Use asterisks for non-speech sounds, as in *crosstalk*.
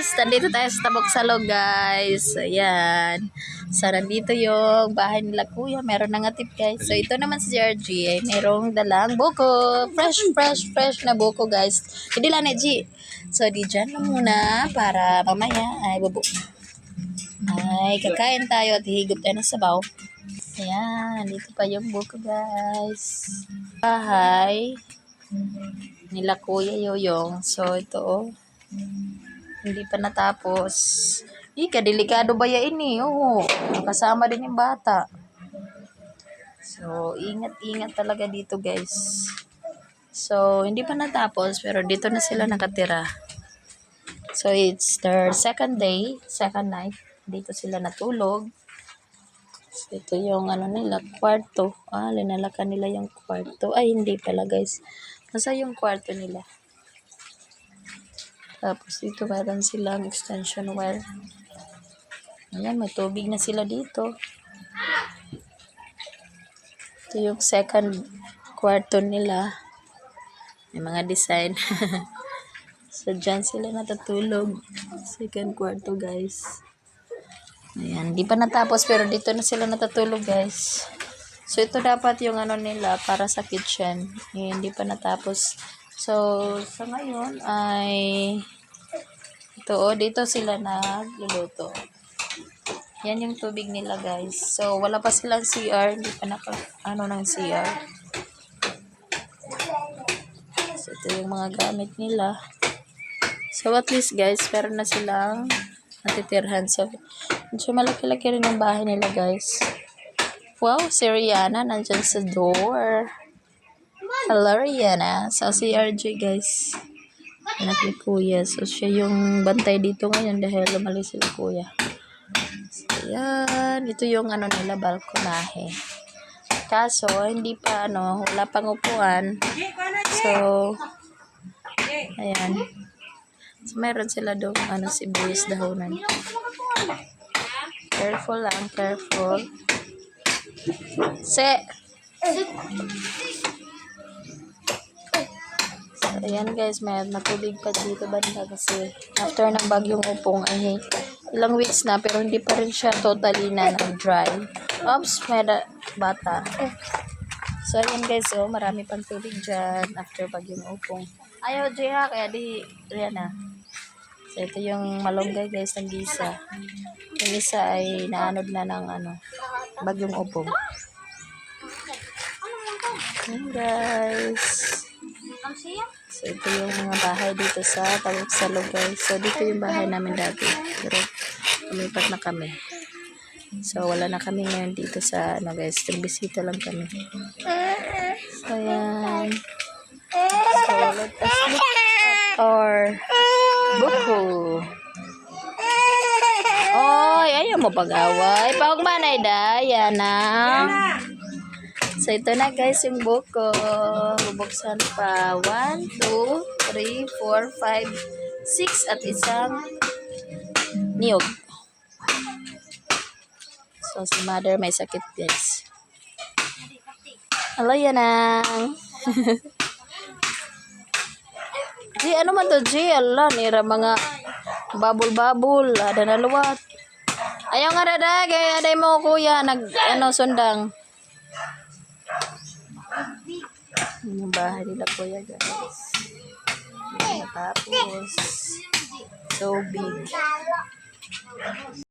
guys! Nandito tayo sa Tabok Salog guys. Ayan. So, nandito yung bahay nila kuya. Meron na nga tip guys. So, ito naman si RG. Ay, merong dalang buko. Fresh, fresh, fresh na buko guys. Hindi lang na G. So, di dyan lang muna para mamaya ay bubo. Ay, kakain tayo at higop tayo ng sabaw. Ayan, dito pa yung buko guys. Bahay nila Kuya Yoyong. So, ito oh. Hindi pa natapos. Ika, delikado ba yan ini? Oo. Kasama din yung bata. So, ingat-ingat talaga dito guys. So, hindi pa natapos pero dito na sila nakatira. So, it's their second day, second night. Dito sila natulog. Ito yung ano nila, kwarto. Ah, linalakan nila yung kwarto. Ay, hindi pala guys. Nasa yung kwarto nila. Tapos dito meron silang extension wire. Ayan, may tubig na sila dito. Ito yung second kwarto nila. May mga design. *laughs* so, dyan sila natutulog. Second kwarto, guys. Ayan, di pa natapos pero dito na sila natutulog, guys. So, ito dapat yung ano nila para sa kitchen. Eh, hindi pa natapos. So, sa ngayon ay ito, oh, dito sila nagluluto. Yan yung tubig nila, guys. So, wala pa silang CR. Hindi pa naka, ano ng CR. So, ito yung mga gamit nila. So, at least, guys, meron na silang natitirhan. So, so malaki-laki rin yung bahay nila, guys. Wow, si Rihanna nandyan sa door. Hello, Rihanna. So, si RJ, guys. Anak ni Kuya. So, siya yung bantay dito ngayon dahil lumalis sila Kuya. So, yan. Ito yung ano nila, balkonahe. Kaso, hindi pa, ano, wala pang upuan. So, ayan. So, meron sila doon, ano, sibuyas dahonan. Careful lang, careful. Se! Ayan guys, may matubig pa dito banda kasi after ng bagyong upong ay ilang weeks na pero hindi pa rin siya totally na dry. Oops, may bata. So, ayan guys, oh, marami pang tubig dyan after bagyong upong. Ayaw, Jiha, kaya di, yan na. So, ito yung malunggay guys ng gisa. Yung isa ay naanod na ng ano, bagyong upong. Ayan guys. So, ito yung mga bahay dito sa Tawag Salog guys. So, dito yung bahay namin dati. Pero, lumipat na kami. So, wala na kami ngayon dito sa, ano guys, nagbisita lang kami. So, ayan. So, let us look at our buko. Oy, ayaw mo pag-away. Pahog manay da, yan na. So, ito na guys yung buko. Bubuksan pa. 1, 2, 3, 4, 5, 6 at isang niyog. So, si mother may sakit guys. Hello, Yanang. *laughs* G, ano man to, G? Ala, nira mga babul-babul. Ada na luwat. Ayaw nga dada, kaya aday mo kuya, nag, ano, sundang. Yan yung bahay nila kuya guys. Yan, natapos. So big.